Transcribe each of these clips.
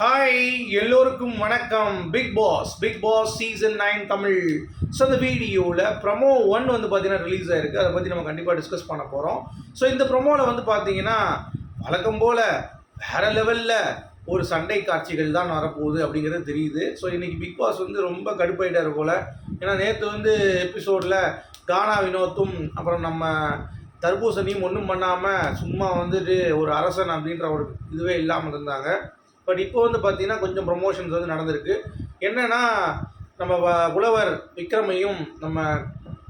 Hi எல்லோருக்கும் வணக்கம். Bigg Boss Bigg Boss season nine Tamil. So இந்த வீடியோவில் ப்ரமோ ஒன் வந்து பார்த்தீங்கன்னா ரிலீஸ் ஆயிருக்கு. அதை பற்றி நம்ம கண்டிப்பாக டிஸ்கஸ் பண்ண போகிறோம் ஸோ இந்த ப்ரமோவில் வந்து பார்த்தீங்கன்னா வழக்கம் போல் வேறு லெவலில் ஒரு சண்டை காட்சிகள் தான் வரப்போகுது அப்படிங்கிறது தெரியுது. ஸோ இன்றைக்கி பிக் பாஸ் வந்து ரொம்ப கடுப்பாயிட்டார் போல். ஏன்னா நேற்று வந்து எபிசோடில் கானா வினோத்தும் அப்புறம் நம்ம தர்பூசணியும் ஒன்றும் பண்ணாமல் சும்மா வந்துட்டு ஒரு அரசன் அப்படின்ற ஒரு இதுவே இல்லாமல் இருந்தாங்க. பட் இப்போ வந்து பார்த்தீங்கன்னா கொஞ்சம் ப்ரொமோஷன்ஸ் வந்து நடந்திருக்கு. என்னன்னா நம்ம வ- புலவர் விக்ரமையும் நம்ம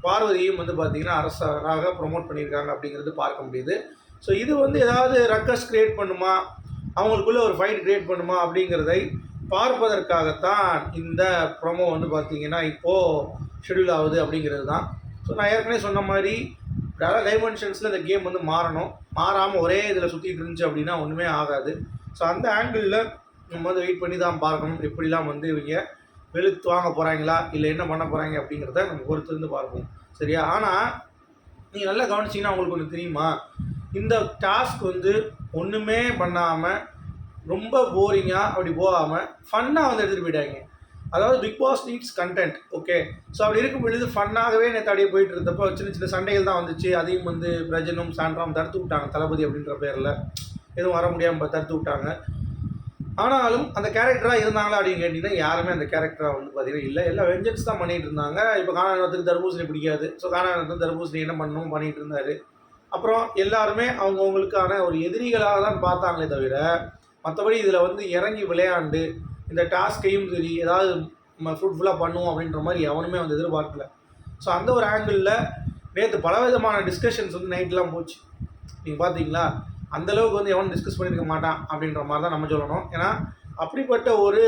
பார்வதியும் வந்து பார்த்தீங்கன்னா அரசராக ப்ரொமோட் பண்ணியிருக்காங்க அப்படிங்கிறது பார்க்க முடியுது. ஸோ இது வந்து ஏதாவது ரக்கஸ் கிரியேட் பண்ணுமா? அவங்களுக்குள்ளே ஒரு ஃபைட் கிரியேட் பண்ணுமா? அப்படிங்கிறதை பார்ப்பதற்காகத்தான் இந்த ப்ரொமோ வந்து பார்த்தீங்கன்னா இப்போது ஷெடியூல் ஆகுது அப்படிங்கிறது தான். ஸோ நான் ஏற்கனவே சொன்ன மாதிரி பல டைமென்ஷன்ஸில் இந்த கேம் வந்து மாறணும். மாறாமல் ஒரே இதில் சுற்றிட்டு இருந்துச்சு அப்படின்னா ஒன்றுமே ஆகாது. ஸோ அந்த ஆங்கிளில் நம்ம வந்து வெயிட் பண்ணி தான் பார்க்கணும். எப்படிலாம் வந்து இவங்க வெளுத்து வாங்க போகிறாங்களா இல்லை என்ன பண்ண போகிறாங்க அப்படிங்கிறத நம்ம பொறுத்திருந்து பார்ப்போம். சரியா? ஆனால் நீங்கள் நல்லா கவனிச்சிங்கன்னா உங்களுக்கு ஒன்று தெரியுமா? இந்த டாஸ்க் வந்து ஒன்றுமே பண்ணாமல் ரொம்ப போரிங்காக அப்படி போகாமல் ஃபன்னாக வந்து எடுத்துகிட்டு போயிட்டாங்க. அதாவது Bigg Boss needs content okay so அப்படி இருக்கும் பொழுது ஃபன்னாகவே நேற்று அப்படியே போயிட்டு இருந்தப்போ சின்ன சின்ன சண்டைகள் தான் வந்துச்சு. அதையும் வந்து பிரஜனும் சாண்ட்ராம் தடுத்து விட்டாங்க தளபதி அப்படின்ற பேரில். எதுவும் வர முடியாமல் தடுத்து விட்டாங்க. ஆனாலும் அந்த கேரக்டராக இருந்தாங்களா அப்படின்னு கேட்டிங்கன்னா யாருமே அந்த கேரக்டராக வந்து பார்த்தீங்கன்னா இல்லை. எல்லாம் வெஞ்சன்ஸ் தான் பண்ணிகிட்டு இருந்தாங்க. இப்போ காணாநத்துக்கு தர்பூசணி பிடிக்காது. ஸோ காணாநத்துக்கு தர்பூசணி என்ன பண்ணணும் பண்ணிகிட்டு இருந்தார். அப்புறம் எல்லாருமே அவங்கவுங்களுக்கான ஒரு எதிரிகளாக தான் பார்த்தாங்களே தவிர மற்றபடி இதில் வந்து இறங்கி விளையாண்டு இந்த டாஸ்கையும் சரி ஏதாவது நம்ம ஃப்ரூட்ஃபுல்லாக பண்ணுவோம் அப்படின்ற மாதிரி எவனுமே வந்து எதிர்பார்க்கல. ஸோ அந்த ஒரு ஆங்கிளில் நேற்று பலவிதமான டிஸ்கஷன்ஸ் வந்து நைட்லாம் போச்சு. நீங்கள் பார்த்தீங்களா அந்தளவுக்கு வந்து எவனும் டிஸ்கஸ் பண்ணியிருக்க மாட்டான் அப்படின்ற மாதிரி தான் நம்ம சொல்லணும். ஏன்னா அப்படிப்பட்ட ஒரு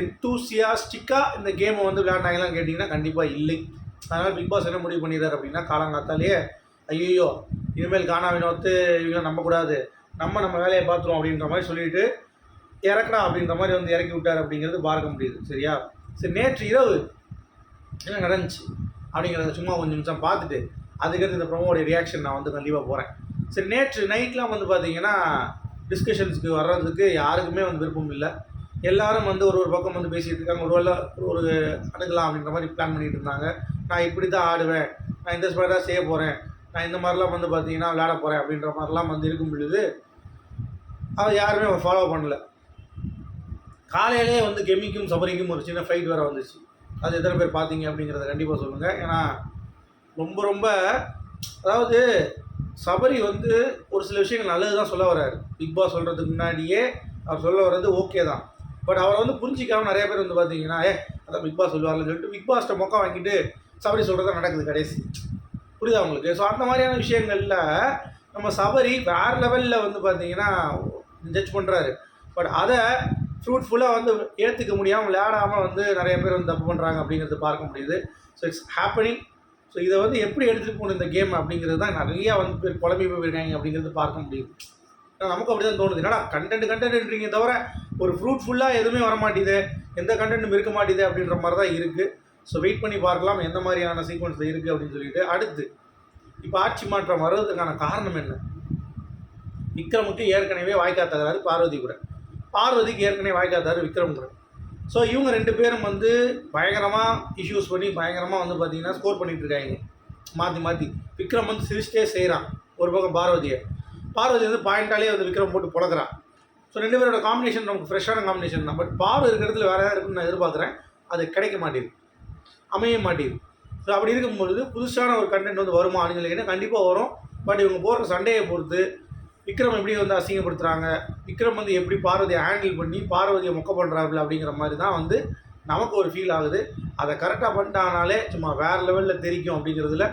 எந்தூசியாஸ்டிக்காக இந்த கேமை வந்து விளையாண்டாங்களான்னு கேட்டிங்கன்னா கண்டிப்பாக இல்லை. அதனால் பிக் பாஸ் என்ன முடிவு பண்ணிடுறாரு அப்படின்னா காலங்காத்தாலேயே ஐயோ இனிமேல் காணா வினோத்து இவங்க நம்பக்கூடாது. நம்ம நம்ம வேலையை பார்த்துருவோம் அப்படின்ற மாதிரி சொல்லிட்டு இறக்குறா அப்படின்ற மாதிரி வந்து இறக்கி விட்டார் அப்படிங்கிறது பார்க்க முடியுது. சரியா? சரி நேற்று இரவு என்ன நடந்துச்சு? அப்படிங்கிறத சும்மா கொஞ்சம் நிமிஷம் பார்த்துட்டு அதுக்கடுத்து இந்த ப்ரோமோடைய ரியாக்ஷன் நான் வந்து கண்டிப்பாக போகிறேன் சரி நேற்று நைட்லாம் வந்து பார்த்தீங்கன்னா டிஸ்கஷன்ஸ்க்கு வர்றதுக்கு யாருக்குமே வந்து விருப்பம் இல்லை. எல்லாரும் வந்து ஒரு ஒரு பக்கம் வந்து பேசிகிட்டு இருக்காங்க. ஒரு வேளை ஒரு அணுகலாம் அப்படின்ற மாதிரி பிளான் பண்ணிட்டு இருந்தாங்க. நான் இப்படி தான் ஆடுவேன். நான் இந்த ஸ்பேர் செய்ய போகிறேன் நான் இந்த மாதிரிலாம் வந்து பார்த்தீங்கன்னா விளையாட போகிறேன் அப்படின்ற மாதிரிலாம் வந்து இருக்கும் பொழுது அதை யாருமே ஃபாலோ பண்ணல. காலையிலே வந்து கெமிக்கும் சபரிக்கும் ஒரு சின்ன ஃபைட் வேறு வந்துச்சு. அது எத்தனை பேர் பார்த்தீங்க அப்படிங்கிறத கண்டிப்பாக சொல்லுங்கள் ஏன்னா ரொம்ப ரொம்ப அதாவது சபரி வந்து ஒரு சில விஷயங்கள் நல்லது தான் சொல்ல வர்றாரு. பிக் பாஸ் சொல்கிறதுக்கு முன்னாடியே அவர் சொல்ல வர்றது ஓகே தான். பட் அவரை வந்து புரிஞ்சிக்காம நிறைய பேர் வந்து பார்த்தீங்கன்னா ஏ அதான் பிக் பாஸ் சொல்லுவார்னு சொல்லிட்டு பிக் பாஸ்ட்டை மொக்கம் வாங்கிட்டு சபரி சொல்கிறது நடக்குது கடைசி. புரியுதா உங்களுக்கு? ஸோ அந்த மாதிரியான விஷயங்களில் நம்ம சபரி வேறு லெவலில் வந்து பார்த்தீங்கன்னா ஜட்ஜ் பண்ணுறாரு பட் அதை ஃப்ரூட்ஃபுல்லாக வந்து ஏற்றுக்க முடியாமல் விளையாடாமல் வந்து நிறைய பேர் வந்து தப்பு பண்ணுறாங்க அப்படிங்கிறது பார்க்க முடியுது. ஸோ இட்ஸ் ஹேப்பனிங் ஸோ இதை வந்து எப்படி எடுத்துகிட்டு போகணும் இந்த கேம் அப்படிங்கிறது தான் நிறையா வந்து பேர் குழம்பி போயிருக்காங்க அப்படிங்கிறது பார்க்க முடியுது ஏன்னா நமக்கு அப்படி தான் தோணுது. என்னடா கண்டென்ட் கண்டென்ட்ன்றீங்க தவிர ஒரு ஃப்ரூட்ஃபுல்லாக எதுவுமே வரமாட்டேது எந்த கண்டென்ட்டும் இருக்க மாட்டேது அப்படின்ற மாதிரி தான் இருக்குது ஸோ வெயிட் பண்ணி பார்க்கலாம் எந்த மாதிரியான சீக்வன்ஸில் இருக்குது அப்படின்னு சொல்லிட்டு. அடுத்து இப்போ ஆட்சி மாற்றம் வர்றதுக்கான காரணம் என்ன? விக்ரமுக்கு ஏற்கனவே வாய்க்கா தகராறு பார்வதி கூட. பார்வதிக்கு ஏற்கனவே வாய்க்கா தகராறு விக்ரம் கூட. ஸோ இவங்க ரெண்டு பேரும் வந்து பயங்கரமாக இஷ்யூஸ் பண்ணி பயங்கரமாக வந்து பார்த்தீங்கன்னா ஸ்கோர் பண்ணிட்டு இருக்காங்க. மாற்றி மாற்றி விக்ரம் வந்து சிரிச்சிட்டே செய்கிறான் ஒரு பக்கம் பார்வதியை. பார்வதி வந்து பாயிண்டாலே வந்து விக்ரம் போட்டு புழக்கிறான் ஸோ ரெண்டு பேரோட காம்பினேஷன் நமக்கு ஃப்ரெஷ்ஷான காம்பினேஷன் தான். பட் பார்வை இருக்கிற இடத்துல வேறு ஏதாவது இருக்குன்னு நான் எதிர்பார்க்குறேன். அது கிடைக்க மாட்டேது அமைய மாட்டேது ஸோ அப்படி இருக்கும்பொழுது புதுசான ஒரு கண்டென்ட் வந்து வருமா? அப்படின்னு சொல்லி கண்டிப்பாக வரும். பட் இவங்க போடுற சண்டையை பொறுத்து விக்ரம் எப்படி வந்து அசிங்கப்படுத்துகிறாங்க விக்ரம் வந்து எப்படி பார்வதியை ஹேண்டில் பண்ணி பார்வதியை மொக்க பண்ணுறாப்புல அப்படிங்கிற மாதிரி தான் வந்து நமக்கு ஒரு ஃபீல் ஆகுது. அதை கரெக்டாக பண்ணிட்டானாலே சும்மா வேறு லெவலில் தெரிக்கும் அப்படிங்கிறதுல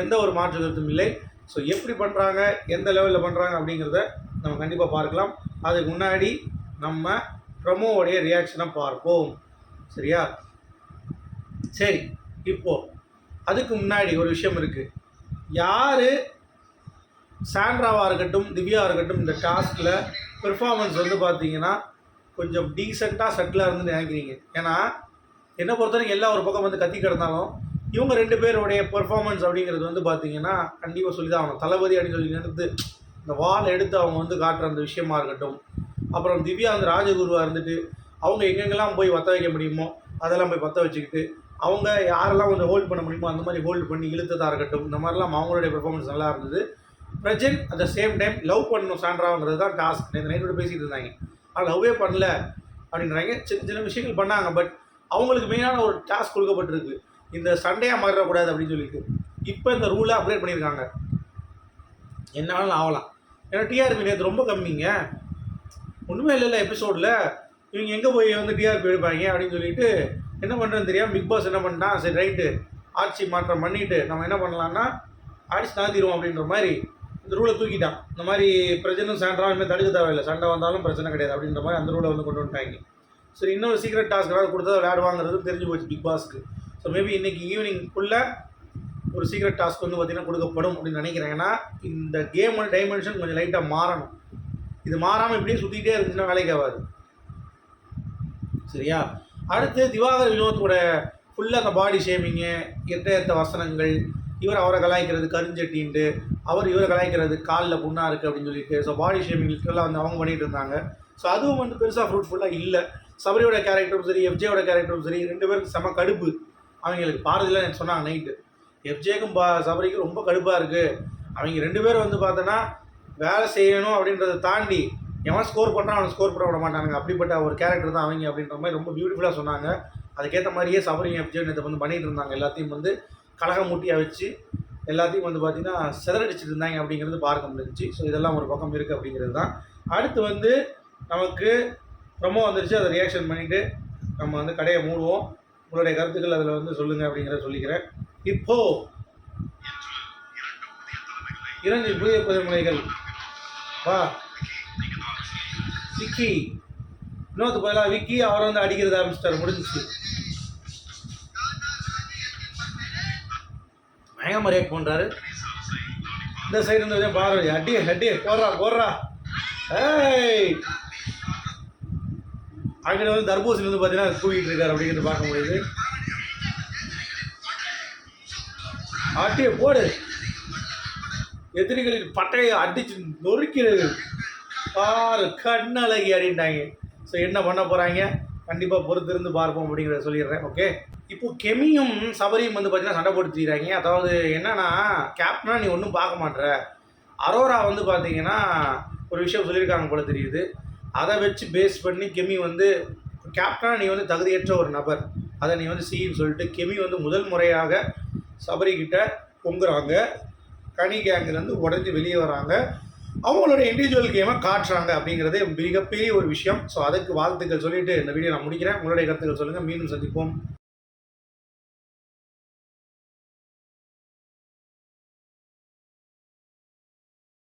எந்த ஒரு மாற்று கருத்தும் இல்லை. ஸோ எப்படி பண்ணுறாங்க எந்த லெவலில் பண்ணுறாங்க அப்படிங்கிறத நம்ம கண்டிப்பாக பார்க்கலாம். அதுக்கு முன்னாடி நம்ம ப்ரமோவோடைய ரியாக்ஷனை பார்ப்போம். சரியா? சரி இப்போது அதுக்கு முன்னாடி ஒரு விஷயம் இருக்குது யார் சாண்ட்ராவாக இருக்கட்டும் திவ்யாவாக இருக்கட்டும் இந்த டாஸ்கில் பெர்ஃபார்மன்ஸ் வந்து பார்த்தீங்கன்னா கொஞ்சம் டீசெண்டாக செட்டிலாக இருந்து நினைக்கிறீங்க. ஏன்னா என்னை பொறுத்தவரைக்கும் எல்லா ஒரு பக்கம் வந்து கத்தி கிடந்தாலும் இவங்க ரெண்டு பேருடைய பெர்ஃபார்மன்ஸ் அப்படிங்கிறது வந்து பார்த்தீங்கன்னா கண்டிப்பாக சொல்லி தான் ஆகணும். தளபதி அப்படின்னு சொல்லி எடுத்து இந்த வால் எடுத்து அவங்க வந்து காட்டுற அந்த விஷயமா இருக்கட்டும். அப்புறம் திவ்யா வந்து ராஜகுருவாக இருந்துட்டு அவங்க எங்கெங்கெல்லாம் போய் வத்த வைக்க முடியுமோ அதெல்லாம் போய் பற்ற வச்சுக்கிட்டு அவங்க யாரெல்லாம் கொஞ்சம் ஹோல்ட் பண்ண முடியுமோ அந்த மாதிரி ஹோல்டு பண்ணி இழுத்ததாக இருக்கட்டும் இந்த மாதிரிலாம் அவங்களுடைய பெர்ஃபார்மன்ஸ் நல்லா இருந்தது. Prajin at the same time love பண்ணணும் சாண்ட்ராங்கிறது தான் டாஸ்க் நேற்று நைட்டோட பேசிகிட்டு இருந்தாங்க. ஆனால் லவ்வே பண்ணல அப்படின்றாங்க. சின்ன சின்ன விஷயங்கள் பண்ணாங்க பட் அவங்களுக்கு மெயினான ஒரு டாஸ்க் கொடுக்கப்பட்டிருக்கு. இந்த சண்டையாக மாறிடக்கூடாது அப்படின்னு சொல்லிட்டு. இப்போ இந்த ரூலை அப்டேட் பண்ணியிருக்காங்க. என்ன வேணாலும் ஆகலாம். ஏன்னா டிஆர்பி நேற்று ரொம்ப கம்மிங்க. ஒன்றுமே இல்லைல்ல எபிசோடில் இவங்க எங்கே போய் வந்து டிஆர்பி எடுப்பாங்க அப்படின்னு சொல்லிட்டு என்ன பண்ணுறதுன்னு தெரியாமல் பிக் பாஸ் என்ன பண்ணிட்டான்? சரி ரைட்டு ஆட்சி மாற்றம் பண்ணிவிட்டு நம்ம என்ன பண்ணலான்னா ஆட்சி தாழ்த்திடுவோம் அப்படின்ற மாதிரி இந்த ரூலை தூக்கிட்டான். இந்த மாதிரி பிரச்சனை சண்டை இனிமேல் தடுக்க தேவையில்லை. சண்டை வந்தாலும் பிரச்சனை கிடையாது அப்படின்ற மாதிரி அந்த ரூலை வந்து கொண்டு வந்துட்டாங்க. சரி இன்னொரு சீக்ரெட் டாஸ்க் ஏதாவது கொடுத்தா விளையாடுவாங்கிறது தெரிஞ்சு போச்சு பிக் பாஸ்க்கு ஸோ மேபி இன்னைக்கு ஈவினிங்குள்ளே ஒரு சீக்ரெட் டாஸ்க் வந்து பார்த்திங்கன்னா கொடுக்கப்படும் அப்படின்னு நினைக்கிறேன். ஏன்னா இந்த கேமோட டைமென்ஷன் கொஞ்சம் லைட்டாக மாறணும். இது மாறாமல் இப்படியே சுற்றிக்கிட்டே இருந்துச்சுன்னா வேலைக்கு ஆகாது. சரியா? அடுத்து திவாகர் வினோத்தோட ஃபுல்லாக அந்த பாடி ஷேமிங்கு எட்ட வசனங்கள் இவர் அவரை கலாய்க்கிறது கருஞ்சட்டின்ட்டு அவர் இவரை கலாய்க்கிறது காலில் புண்ணாக இருக்குது அப்படின்னு சொல்லிட்டு ஸோ பாடி ஷேமிங்லாம் வந்து அவங்க பண்ணிகிட்டு இருந்தாங்க. ஸோ அதுவும் வந்து பெருசாக ஃப்ரூட்ஃபுல்லாக இல்லை. சபரியோட கேரக்டரும் சரி எஃப்ஜேயோட கேரக்டரும் சரி ரெண்டு பேருக்கு செம கடுப்பு. அவங்களுக்கு பாரதியில் சொன்னாங்க நைட்டு எஃப்ஜேக்கும் பா சபரிக்கும் ரொம்ப கடுப்பாக இருக்குது அவங்க ரெண்டு பேரும் வந்து பார்த்தோன்னா வேலை செய்யணும் அப்படின்றத தாண்டி எவன் ஸ்கோர் பண்ணுறான் அவனை ஸ்கோர் பண்ண விட மாட்டானுங்க. அப்படிப்பட்ட ஒரு கேரக்டர் தான் அவங்க அப்படின்ற மாதிரி ரொம்ப பியூட்டிஃபுல்லாக சொன்னாங்க. அதுக்கேற்ற மாதிரியே சபரியும் எஃப்ஜே இதை வந்து பண்ணிகிட்டு இருந்தாங்க. எல்லாத்தையும் வந்து கலகமூட்டியாக வச்சு எல்லாத்தையும் வந்து பார்த்திங்கன்னா சிதறடிச்சிட்டு இருந்தாங்க அப்படிங்கிறது பார்க்க முடிஞ்சிச்சு. ஸோ இதெல்லாம் ஒரு பக்கம் இருக்குது அப்படிங்கிறது தான். அடுத்து வந்து நமக்கு ப்ரொமோ வந்துருச்சு. அதை ரியாக்ஷன் பண்ணிவிட்டு நம்ம வந்து கடையை மூடுவோம். உங்களுடைய கருத்துக்கள் அதில் வந்து சொல்லுங்கள் அப்படிங்கிறத சொல்லிக்கிறேன். இப்போ இரண்டு புதிய புதுமுறைகள் வா. விக்கி. இன்னொருத்த பதிலாக விக்கி அவரை வந்து அடிக்கிறது ஆரம்பிச்சிட்டாரு முடிஞ்சிச்சு. பயங்கரமாக ரியாக்ட் பண்ணுறாரு இந்த சைடு இருந்து பாரு அடி அடி போடுறா போடுறா. ஏய். அங்கே வந்து தர்பூசணி வந்து பார்த்தீங்கன்னா தூக்கிட்டு இருக்காரு அப்படிங்கிறது பார்க்க முடியுது. அட்டியை போடு. எதிரிகளின் பட்டையை அடிச்சு நொறுக்கிறது பாரு கண்ணழகி அப்படின்ட்டாங்க ஸோ என்ன பண்ண போகிறாங்க கண்டிப்பாக பொறுத்திருந்து பார்ப்போம் அப்படிங்கிறத சொல்லிடுறேன் ஓகே இப்போ கெமியும் சபரியும் வந்து பார்த்தீங்கன்னா சண்டை போட்டு தீராங்க அதாவது என்னன்னா கேப்டனா நீ ஒன்றும் பார்க்க மாட்ற. அரோரா வந்து பார்த்தீங்கன்னா ஒரு விஷயம் சொல்லியிருக்காங்க போல தெரியுது. அதை வச்சு பேஸ் பண்ணி கெமி வந்து கேப்டனா நீ வந்து தகுதியற்ற ஒரு நபர். அதை நீ வந்து செய்யின்னு சொல்லிட்டு கெமி வந்து முதல் முறையாக சபரி பொங்குறாங்க. கனி கேங்கிலேருந்து உடஞ்சி வெளியே வராங்க. அவங்களோட இண்டிவிஜுவல் கேமை காட்டுறாங்க அப்படிங்கிறதே மிகப்பெரிய ஒரு விஷயம். ஸோ அதுக்கு வாழ்த்துக்கள் சொல்லிட்டு இந்த வீடியோ நான் முடிக்கிறேன். உங்களுடைய கருத்துக்கள் சொல்லுங்கள் மீண்டும் சந்திப்போம்.